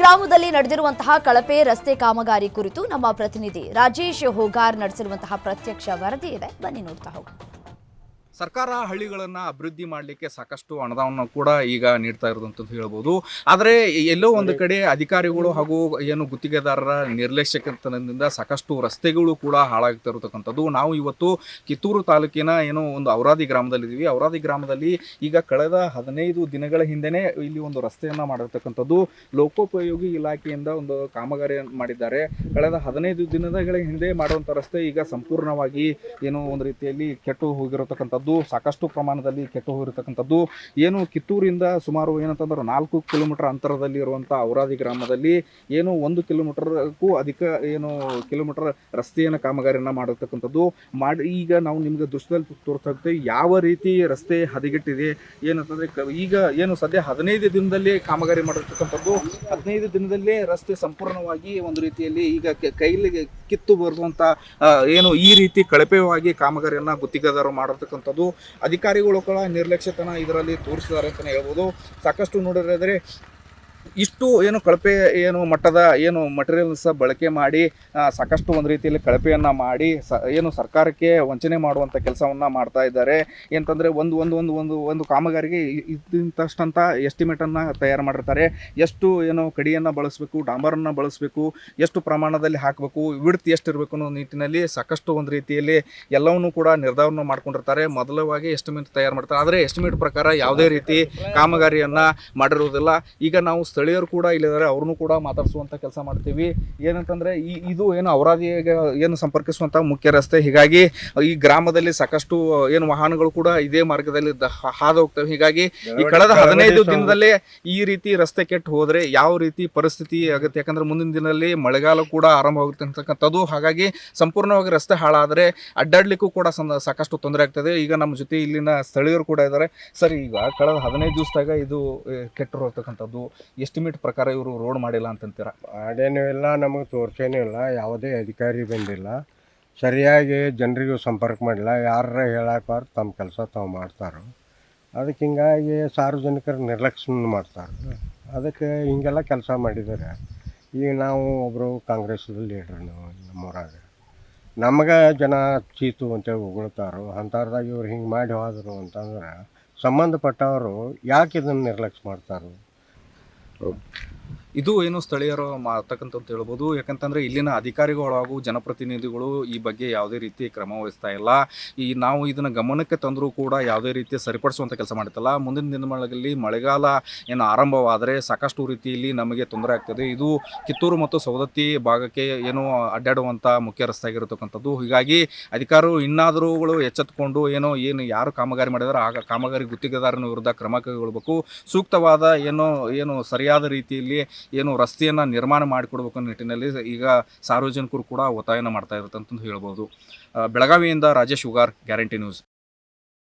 ಗ್ರಾಮದಲ್ಲಿ ನಡೆದಿರುವಂತಹ ಕಳಪೆ ರಸ್ತೆ ಕಾಮಗಾರಿ ಕುರಿತು ನಮ್ಮ ಪ್ರತಿನಿಧಿ ರಾಜೇಶ್ ಹೋಗಾರ್ ನಡೆಸಿರುವಂತಹ ಪ್ರತ್ಯಕ್ಷ ವರದಿ ಇದೆ. ಬನ್ನಿ ನೋಡ್ತಾ ಹೋಗೋಣ. ಸರ್ಕಾರ ಹಳ್ಳಿಗಳನ್ನು ಅಭಿವೃದ್ಧಿ ಮಾಡಲಿಕ್ಕೆ ಸಾಕಷ್ಟು ಅನುದಾನವನ್ನು ಕೂಡ ಈಗ ನೀಡ್ತಾ ಇರೋದಂತ ಹೇಳ್ಬೋದು. ಆದರೆ ಎಲ್ಲೋ ಒಂದು ಕಡೆ ಅಧಿಕಾರಿಗಳು ಹಾಗೂ ಏನು ಗುತ್ತಿಗೆದಾರರ ನಿರ್ಲಕ್ಷ್ಯತನದಿಂದ ಸಾಕಷ್ಟು ರಸ್ತೆಗಳು ಕೂಡ ಹಾಳಾಗ್ತಾ ಇರತಕ್ಕಂಥದ್ದು. ನಾವು ಇವತ್ತು ಕಿತ್ತೂರು ತಾಲೂಕಿನ ಏನೋ ಒಂದು ಔರಾದಿ ಗ್ರಾಮದಲ್ಲಿದ್ದೀವಿ. ಔರಾದಿ ಗ್ರಾಮದಲ್ಲಿ ಈಗ ಕಳೆದ ಹದಿನೈದು ದಿನಗಳ ಹಿಂದೆನೇ ಇಲ್ಲಿ ಒಂದು ರಸ್ತೆಯನ್ನು ಮಾಡಿರ್ತಕ್ಕಂಥದ್ದು. ಲೋಕೋಪಯೋಗಿ ಇಲಾಖೆಯಿಂದ ಒಂದು ಕಾಮಗಾರಿ ಮಾಡಿದ್ದಾರೆ. ಕಳೆದ ಹದಿನೈದು ದಿನಗಳ ಹಿಂದೆ ಮಾಡುವಂಥ ರಸ್ತೆ ಈಗ ಸಂಪೂರ್ಣವಾಗಿ ಏನೋ ಒಂದು ರೀತಿಯಲ್ಲಿ ಕೆಟ್ಟು ಹೋಗಿರತಕ್ಕಂಥದ್ದು. ಸಾಕಷ್ಟು ಪ್ರಮಾಣದಲ್ಲಿ ಕೆಟ್ಟು ಹೋಗಿರ್ತಕ್ಕಂಥದ್ದು ಏನು ಕಿತ್ತೂರಿಂದ ಸುಮಾರು ಏನಂತಂದ್ರೆ ನಾಲ್ಕು ಕಿಲೋಮೀಟರ್ ಅಂತರದಲ್ಲಿ ಇರುವಂಥ ಔರಾದಿ ಗ್ರಾಮದಲ್ಲಿ ಏನು ಒಂದು ಕಿಲೋಮೀಟರ್ಗೂ ಅಧಿಕ ಏನು ಕಿಲೋಮೀಟರ್ ರಸ್ತೆಯನ್ನು ಕಾಮಗಾರಿಯನ್ನು ಮಾಡಿರ್ತಕ್ಕಂಥದ್ದು. ಮಾಡಿ ಈಗ ನಾವು ನಿಮಗೆ ದೃಶ್ಯದಲ್ಲಿ ತೋರಿಸ್ತಾ ಯಾವ ರೀತಿ ರಸ್ತೆ ಹದಗೆಟ್ಟಿದೆ, ಏನಂತಂದರೆ ಈಗ ಏನು ಸದ್ಯ ಹದಿನೈದು ದಿನದಲ್ಲಿ ಕಾಮಗಾರಿ ಮಾಡಿರ್ತಕ್ಕಂಥದ್ದು. ಹದಿನೈದು ದಿನದಲ್ಲೇ ರಸ್ತೆ ಸಂಪೂರ್ಣವಾಗಿ ಒಂದು ರೀತಿಯಲ್ಲಿ ಈಗ ಕೈಲಿಗೆ ಕಿತ್ತು ಬರೆದಂಥ ಏನು ಈ ರೀತಿ ಕಳಪೆವಾಗಿ ಕಾಮಗಾರಿಯನ್ನು ಗುತ್ತಿಗೆದಾರರು ಮಾಡಿರ್ತಕ್ಕಂಥದ್ದು ಅಧಿಕಾರಿಗಳು ಕೂಡ ನಿರ್ಲಕ್ಷ್ಯತನ ಇದರಲ್ಲಿ ತೋರಿಸಿದ್ದಾರೆ ಅಂತಲೇ ಹೇಳ್ಬೋದು. ಸಾಕಷ್ಟು ನೋಡಿದ್ರೆ ಇಷ್ಟು ಏನು ಕಳಪೆ ಏನು ಮಟ್ಟದ ಏನು ಮಟೀರಿಯಲ್ಸ್ ಬಳಕೆ ಮಾಡಿ ಸಾಕಷ್ಟು ಒಂದು ರೀತಿಯಲ್ಲಿ ಕಳಪೆಯನ್ನು ಮಾಡಿ, ಸ, ಏನು ಸರ್ಕಾರಕ್ಕೆ ವಂಚನೆ ಮಾಡುವಂಥ ಕೆಲಸವನ್ನು ಮಾಡ್ತಾ ಇದ್ದಾರೆ. ಏನಂತಂದರೆ ಒಂದು ಒಂದು ಒಂದು ಒಂದು ಒಂದು ಕಾಮಗಾರಿಗೆ ಇ- ಇಂತಿಂತಷ್ಟಂತ ಎಸ್ಟಿಮೇಟನ್ನು ತಯಾರು ಮಾಡಿರ್ತಾರೆ. ಎಷ್ಟು ಏನು ಕಡಿಯನ್ನು ಬಳಸಬೇಕು, ಡಾಂಬರನ್ನು ಬಳಸಬೇಕು, ಎಷ್ಟು ಪ್ರಮಾಣದಲ್ಲಿ ಹಾಕಬೇಕು, ವಿಡ್ತ್ ಎಷ್ಟು ಇರಬೇಕು ಅನ್ನೋ ನಿಟ್ಟಿನಲ್ಲಿ ಸಾಕಷ್ಟು ಒಂದು ರೀತಿಯಲ್ಲಿ ಎಲ್ಲವನ್ನೂ ಕೂಡ ನಿರ್ಧಾರವನ್ನು ಮಾಡ್ಕೊಂಡಿರ್ತಾರೆ. ಮೊದಲವಾಗಿ ಎಸ್ಟಿಮೇಟ್ ತಯಾರು ಮಾಡ್ತಾರೆ. ಆದರೆ ಎಸ್ಟಿಮೇಟ್ ಪ್ರಕಾರ ಯಾವುದೇ ರೀತಿ ಕಾಮಗಾರಿಯನ್ನು ಮಾಡಿರುವುದಿಲ್ಲ. ಈಗ ನಾವು ಸ್ಥಳೀಯರು ಕೂಡ ಇಲ್ಲಿದ್ದಾರೆ ಅವ್ರನ್ನೂ ಕೂಡ ಮಾತಾಡಿಸುವಂಥ ಕೆಲಸ ಮಾಡ್ತೀವಿ. ಏನಂತಂದರೆ ಈ ಇದು ಏನು ಅವರಾದಿಗೆ ಏನು ಸಂಪರ್ಕಿಸುವಂಥ ಮುಖ್ಯ ರಸ್ತೆ. ಹೀಗಾಗಿ ಈ ಗ್ರಾಮದಲ್ಲಿ ಸಾಕಷ್ಟು ಏನು ವಾಹನಗಳು ಕೂಡ ಇದೇ ಮಾರ್ಗದಲ್ಲಿ ಹಾದು ಹೋಗ್ತವೆ ಹೀಗಾಗಿ ಈ ಕಳೆದ ಹದಿನೈದು ದಿನದಲ್ಲೇ ಈ ರೀತಿ ರಸ್ತೆ ಕೆಟ್ಟು ಹೋದರೆ ಯಾವ ರೀತಿ ಪರಿಸ್ಥಿತಿ ಆಗುತ್ತೆ? ಯಾಕಂದ್ರೆ ಮುಂದಿನ ದಿನದಲ್ಲಿ ಮಳೆಗಾಲ ಕೂಡ ಆರಂಭವಾಗುತ್ತೆ ಅಂತಕ್ಕಂಥದ್ದು. ಹಾಗಾಗಿ ಸಂಪೂರ್ಣವಾಗಿ ರಸ್ತೆ ಹಾಳಾದರೆ ಅಡ್ಡಾಡ್ಲಿಕ್ಕೂ ಕೂಡ ಸಾಕಷ್ಟು ತೊಂದರೆ ಆಗ್ತದೆ. ಈಗ ನಮ್ಮ ಜೊತೆ ಇಲ್ಲಿನ ಸ್ಥಳೀಯರು ಕೂಡ ಇದ್ದಾರೆ. ಸರಿ ಈಗ ಕಳೆದ ಹದಿನೈದು ದಿವಸದಾಗ ಇದು ಕೆಟ್ಟಿರತಕ್ಕಂಥದ್ದು ಎಸ್ಟಿಮೇಟ್ ಪ್ರಕಾರ ಇವರು ರೋಡ್ ಮಾಡಿಲ್ಲ ಅಂತಂತೀರ? ಮಾಡೇನೂ ಇಲ್ಲ, ನಮಗೆ ತೋರ್ಸೇನೂ ಇಲ್ಲ, ಯಾವುದೇ ಅಧಿಕಾರಿ ಬಂದಿಲ್ಲ. ಸರಿಯಾಗಿ ಜನರಿಗೂ ಸಂಪರ್ಕ ಮಾಡಿಲ್ಲ ಯಾರ ಹೇಳಕ್ಕೆ ತಮ್ಮ ಕೆಲಸ ತಾವು ಮಾಡ್ತಾರೋ. ಅದಕ್ಕೆ ಹಿಂಗಾಗಿ ಸಾರ್ವಜನಿಕರು ನಿರ್ಲಕ್ಷ್ಯ ಮಾಡ್ತಾರೆ. ಅದಕ್ಕೆ ಹಿಂಗೆಲ್ಲ ಕೆಲಸ ಮಾಡಿದ್ದಾರೆ ಈಗ ನಾವು ಒಬ್ಬರು ಕಾಂಗ್ರೆಸ್ದಲ್ಲಿ ಲೀಡ್ರ್, ನಾವು ನಮ್ಮೂರಾಗ. ನಮಗೆ ಜನ ಚೀತು ಅಂತೇಳಿ ಉಗುಳ್ತಾರೋ ಅಂಥರ್ದಾಗ ಇವ್ರು ಹಿಂಗೆ ಮಾಡಿ ಹೋದರು ಅಂತಂದ್ರೆ ಸಂಬಂಧಪಟ್ಟವರು ಯಾಕೆ ಇದನ್ನು ನಿರ್ಲಕ್ಷ್ಯ ಮಾಡ್ತಾರೆ? favor. ಇದು ಏನು ಸ್ಥಳೀಯರು ಅಂತ ಹೇಳ್ಬೋದು. ಯಾಕಂತಂದ್ರೆ ಇಲ್ಲಿನ ಅಧಿಕಾರಿಗಳು ಹಾಗೂ ಜನಪ್ರತಿನಿಧಿಗಳು ಈ ಬಗ್ಗೆ ಯಾವುದೇ ರೀತಿ ಕ್ರಮ ವಹಿಸ್ತಾ ಇಲ್ಲ. ಈ ನಾವು ಇದನ್ನ ಗಮನಕ್ಕೆ ತಂದರೂ ಕೂಡ ಯಾವುದೇ ರೀತಿ ಸರಿಪಡಿಸುವಂಥ ಕೆಲಸ ಮಾಡ್ತಲ್ಲ. ಮುಂದಿನ ದಿನಗಳಲ್ಲಿ ಮಳೆಗಾಲ ಏನು ಆರಂಭವಾದರೆ ಸಾಕಷ್ಟು ರೀತಿಯಲ್ಲಿ ನಮಗೆ ತೊಂದರೆ ಆಗ್ತದೆ. ಇದು ಕಿತ್ತೂರು ಮತ್ತು ಸವದತ್ತಿ ಭಾಗಕ್ಕೆ ಏನು ಅಡ್ಡಾಡುವಂಥ ಮುಖ್ಯ ರಸ್ತೆ ಆಗಿರತಕ್ಕಂಥದ್ದು. ಹೀಗಾಗಿ ಅಧಿಕಾರಿಗಳು ಇನ್ನಾದರುಗಳು ಎಚ್ಚೆತ್ತುಕೊಂಡು ಏನೋ, ಏನು ಯಾರು ಕಾಮಗಾರಿ ಮಾಡಿದಾರೋ ಆಗ ಕಾಮಗಾರಿ ಗುತ್ತಿಗೆದಾರನ ವಿರುದ್ಧ ಕ್ರಮ ಕೈಗೊಳ್ಳಬೇಕು ಸೂಕ್ತವಾದ ಏನೋ, ಏನು ಸರಿಯಾದ ರೀತಿಯಲ್ಲಿ ಏನು ರಸ್ತೆಯನ್ನು ನಿರ್ಮಾಣ ಮಾಡಿಕೊಡ್ಬೇಕು ಅನ್ನೋ ನಿಟ್ಟಿನಲ್ಲಿ ಈಗ ಸಾರ್ವಜನಿಕರು ಕೂಡ ಒತ್ತಾಯನ ಮಾಡ್ತಾ ಇರುತ್ತೆ ಹೇಳ್ಬೋದು. ಬೆಳಗಾವಿಯಿಂದ ರಾಜೇಶ್ ಉಗಾರ್, ಗ್ಯಾರಂಟಿ ನ್ಯೂಸ್.